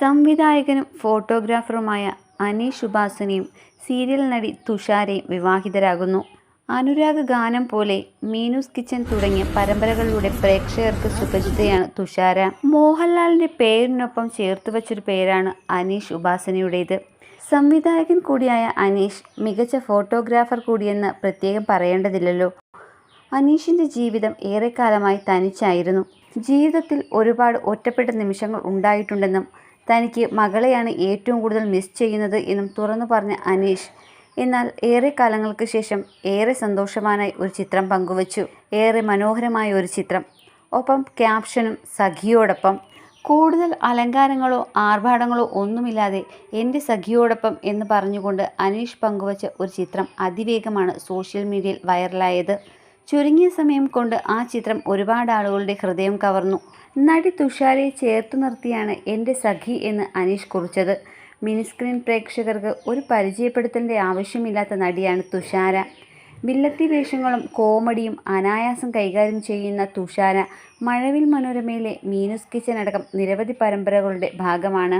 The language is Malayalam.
സംവിധായകനും ഫോട്ടോഗ്രാഫറുമായ അനീഷ് ഉപാസനയും സീരിയൽ നടി തുഷാരയും വിവാഹിതരാകുന്നു. അനുരാഗ ഗാനം പോലെ, മീനൂസ് കിച്ചൻ തുടങ്ങിയ പരമ്പരകളിലൂടെ പ്രേക്ഷകർക്ക് സുപരിചിതയാണ് തുഷാര. മോഹൻലാലിന്റെ പേരിനൊപ്പം ചേർത്ത് വച്ചൊരു പേരാണ് അനീഷ് ഉപാസനയുടേത്. സംവിധായകൻ കൂടിയായ അനീഷ് മികച്ച ഫോട്ടോഗ്രാഫർ കൂടിയെന്ന് പ്രത്യേകം പറയേണ്ടതില്ലല്ലോ. അനീഷിന്റെ ജീവിതം ഏറെക്കാലമായി തനിച്ചായിരുന്നു. ജീവിതത്തിൽ ഒരുപാട് ഒറ്റപ്പെട്ട നിമിഷങ്ങൾ ഉണ്ടായിട്ടുണ്ടെന്നും തനിക്ക് മകളെയാണ് ഏറ്റവും കൂടുതൽ മിസ് ചെയ്യുന്നത് എന്നും തുറന്നു പറഞ്ഞ അനീഷ്, എന്നാൽ ഏറെ കാലങ്ങൾക്ക് ശേഷം ഏറെ സന്തോഷവാനായി ഒരു ചിത്രം പങ്കുവച്ചു. ഏറെ മനോഹരമായ ഒരു ചിത്രം. ഒപ്പം ക്യാപ്ഷനും സഖിയോടൊപ്പം. കൂടുതൽ അലങ്കാരങ്ങളോ ആർഭാടങ്ങളോ ഒന്നുമില്ലാതെ എന്റെ സഖിയോടൊപ്പം എന്ന് പറഞ്ഞുകൊണ്ട് അനീഷ് പങ്കുവച്ച ഒരു ചിത്രം അതിവേഗമാണ് സോഷ്യൽ മീഡിയയിൽ വൈറലായത്. ചുരുങ്ങിയ സമയം കൊണ്ട് ആ ചിത്രം ഒരുപാട് ആളുകളുടെ ഹൃദയം കവർന്നു. നടി തുഷാരയെ ചേർത്തു നിർത്തിയാണ് എന്റെ സഖി എന്ന് അനീഷ് കുറിച്ചത്. മിനിസ്ക്രീൻ പ്രേക്ഷകർക്ക് ഒരു പരിചയപ്പെടുത്തേണ്ട ആവശ്യമില്ലാത്ത നടിയാണ് തുഷാര. വില്ലത്തി വേഷങ്ങളും കോമഡിയും അനായാസം കൈകാര്യം ചെയ്യുന്ന തുഷാര മഴവിൽ മനോരമയിലെ മീനുസ് കിച്ചൻ അടക്കം നിരവധി പരമ്പരകളുടെ ഭാഗമാണ്.